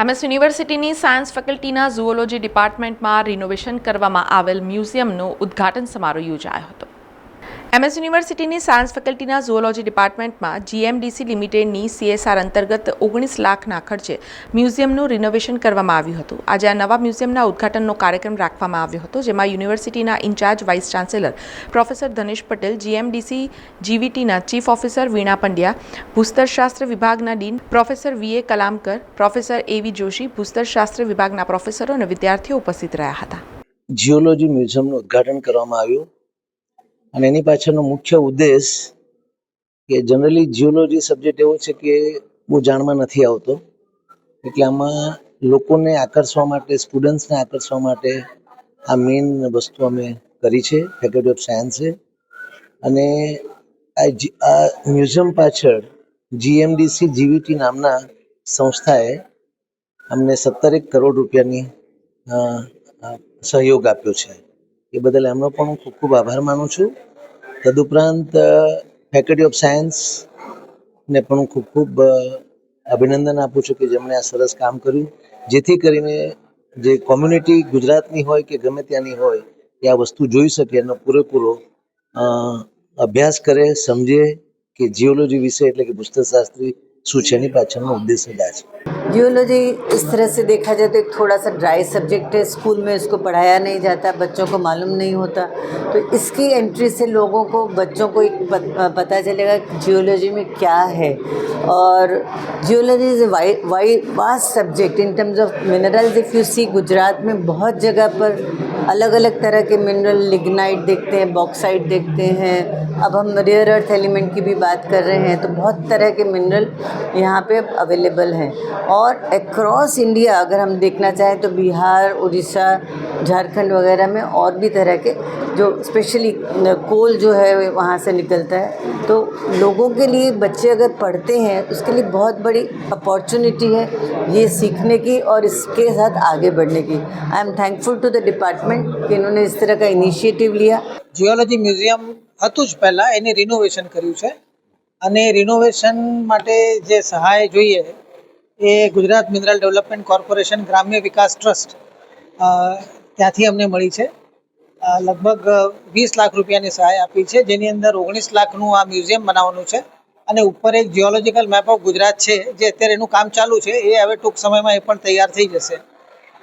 MS યુનિવર્સિટીની science ફેકલ્ટીના zoology ડિપાર્ટમેન્ટમાં renovation કરવામાં આવેલ મ્યુઝિયમનો ઉદ્ઘાટન સમારોહ યોજાયો હતો. એમએસ યુનિવર્સિટીની સાયન્સ ફેકલ્ટીના ઝુઓલોજી ડિપાર્ટમેન્ટમાં જીએમડીસી લિમિટેડની સીએસઆર અંતર્ગત ઓગણીસ લાખના ખર્ચે મ્યુઝિયમનું રિનોવેશન કરવામાં આવ્યું હતું. આજે આ નવા મ્યુઝિયમના ઉદ્ઘાટનનો કાર્યક્રમ રાખવામાં આવ્યો હતો, જેમાં યુનિવર્સિટીના in charge vice chancellor professor Dhanesh Patel, GMDC જીવીટીના chief officer Veena Pandya ભૂસ્તરશાસ્ત્ર વિભાગના dean professor VA Kalamkar, professor AV Joshi ભૂસ્તરશાસ્ત્ર વિભાગના પ્રોફેસરો અને વિદ્યાર્થીઓ ઉપસ્થિત રહ્યા હતા. જીઓલોજી મ્યુઝિયમનું ઉદ્ઘાટન કરવામાં આવ્યું. અને એની પાછળનો મુખ્ય ઉદ્દેશ કે જનરલી જીઓલોજી સબ્જેક્ટ એવો છે કે બહુ જાણમાં નથી આવતો. એટલે આમાં લોકોને આકર્ષવા માટે સ્ટુડન્ટ્સને આકર્ષવા માટે આ મેઇન વસ્તુ અમે કરી છે ફેકલ્ટી ઓફ સાયન્સે અને આ મ્યુઝિયમ પાછળ જીએમડીસી જીવીટી નામના સંસ્થાએ અમને સત્તરેક કરોડ રૂપિયાની સહયોગ આપ્યો છે. એ બદલ એમનો પણ હું ખૂબ ખૂબ આભાર માનું છું. તદુપરાંત ફેકલ્ટી ઓફ સાયન્સ ને પણ હું ખૂબ ખૂબ અભિનંદન આપું છું કે જેમણે આ સરસ કામ કર્યું. જેથી કરીને જે કોમ્યુનિટી ગુજરાતની હોય કે ગમે ત્યાંની હોય, એ આ વસ્તુ જોઈ શકે એનો પૂરેપૂરો અભ્યાસ કરે, સમજે કે જીઓલોજી વિશે એટલે કે ભૂસ્તરશાસ્ત્રી શું છે એની પાછળનો ઉદ્દેશ જ છે. जियोलॉजी इस तरह से देखा जाए तो एक थोड़ा सा ड्राई सब्जेक्ट है। स्कूल में इसको पढ़ाया नहीं जाता, बच्चों को मालूम नहीं होता। तो इसकी एंट्री से लोगों को, बच्चों को एक पता चलेगा कि जियोलॉजी में क्या है। और geology is why why vast subject in terms of minerals if you see Gujarat में बहुत जगह पर अलग अलग तरह के मिनरल लिग्नाइट देखते हैं बॉक्साइट देखते हैं। अब हम रेयर अर्थ एलिमेंट की भी बात कर रहे हैं तो बहुत तरह के मिनरल यहाँ पे अवेलेबल हैं। और अक्रॉस इंडिया अगर हम देखना चाहें तो बिहार उड़ीसा झारखंड वगैरह में और भी तरह के जो स्पेशली कोल जो है वहाँ से निकलता है तो लोगों के लिए बच्चे अगर पढ़ते हैं उसके लिए बहुत बड़ी अपॉर्चुनिटी है ये सीखने की और इसके साथ आगे बढ़ने की I am thankful to the department कि इन्होंने इस तरह का इनिशिएटिव लिया જીઓલોજી મ્યુઝિયમ હતું જ પહેલાં એની રિનોવેશન કર્યું છે અને રિનોવેશન માટે જે સહાય જોઈએ એ ગુજરાત મિનરલ ડેવલપમેન્ટ કોર્પોરેશન ગ્રામ્ય વિકાસ ટ્રસ્ટ ત્યાંથી અમને મળી છે. લગભગ વીસ લાખ રૂપિયાની સહાય આપી છે, જેની અંદર ઓગણીસ લાખનું આ મ્યુઝિયમ બનાવવાનું છે અને ઉપર એક જિયોલોજિકલ મેપ ઓફ ગુજરાત છે, જે અત્યારે એનું કામ ચાલુ છે, એ હવે ટૂંક સમયમાં એ પણ તૈયાર થઈ જશે.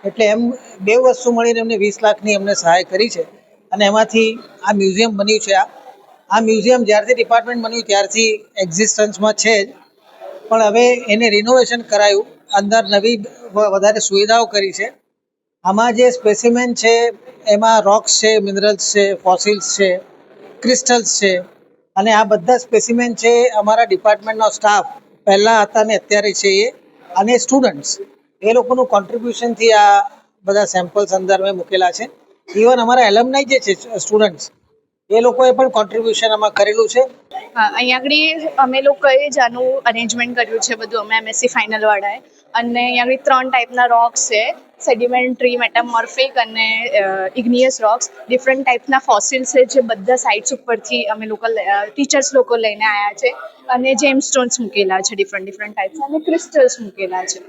એટલે એમ બે વસ્તુ મળીને એમને વીસ લાખની અમને સહાય કરી છે અને એમાંથી આ મ્યુઝિયમ બન્યું છે આ. આ મ્યુઝિયમ જ્યારથી ડિપાર્ટમેન્ટ બન્યું ત્યારથી એક્ઝિસ્ટન્સમાં છે જ. પણ હવે એને રિનોવેશન કરાયું. અંદર નવી વધારે સુવિધાઓ કરી છે. આમાં જે સ્પેસિમેન છે, એમાં રોક્સ છે મિનરલ્સ છે ફોસિલ્સ છે ક્રિસ્ટલ્સ છે. અને આ બધા સ્પેસિમેન છે અમારા ડિપાર્ટમેન્ટનો સ્ટાફ પહેલાં હતા ને અત્યારે છે એ. અને સ્ટુડન્ટ્સ એ લોકોનું કોન્ટ્રીબ્યુશનથી આ બધા સેમ્પલ્સ અંદર મેં મૂકેલા છે. ઇવન અમારા એલમનાઈ જે છે સ્ટુડન્ટ્સ એ લોકોએ પણ કોન્ટ્રીબ્યુશન આમાં કરેલું છે. અહીંયા આગળ અમે લોકોએ જ આનું અરેન્જમેન્ટ કર્યું છે બધું, અમે એમએસસી ફાઇનલ વાળાએ. અને અહીંયા આગળ ત્રણ ટાઈપના રોક્સ છે સેડિમેન્ટ્રી મેટામોર્ફિક અને ઇગ્નિયસ રોક્સ ડિફરન્ટ ટાઈપના ફોસિલ્સ છે જે બધા સાઇટ્સ ઉપરથી અમે લોકો ટીચર્સ લોકો લઈને આવ્યા છે. અને જેમ સ્ટોન્સ મૂકેલા છે ડિફરન્ટ ડિફરન્ટ ટાઈપ્સ અને ક્રિસ્ટલ્સ મૂકેલા છે.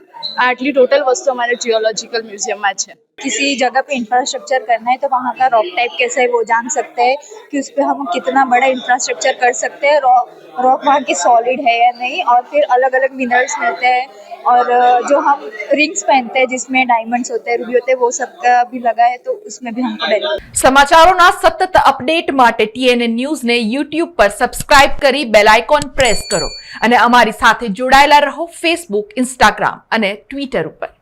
આટલી ટોટલ વસ્તુ અમારા જિયોલોજીકલ મ્યુઝિયમમાં છે. किसी जगह पे इंफ्रास्ट्रक्चर करना है तो वहाँ का रॉक टाइप कैसा है वो जान सकते हैं कि उस पर हम कितना बड़ा इंफ्रास्ट्रक्चर कर सकते हैं रॉक रॉक वहाँ की सॉलिड है या नहीं और फिर अलग अलग मिनरल्स मिलते हैं और अ, जो हम रिंग्स पहनते हैं जिसमें डायमंड्स होते हैं रूबी होते हैं वो सब का भी लगा है तो उसमें भी हमको बेनिफिट સમાચારોના સતત અપડેટ માટે ટીએનએ ન્યૂઝને યુટ્યુબ પર સબસ્ક્રાઇબ કરી બેલ આઇકોન પ્રેસ કરો અને અમારી સાથે જોડાયેલા રહો ફેસબુક ઇન્સ્ટાગ્રામ અને ટ્વિટર ઉપર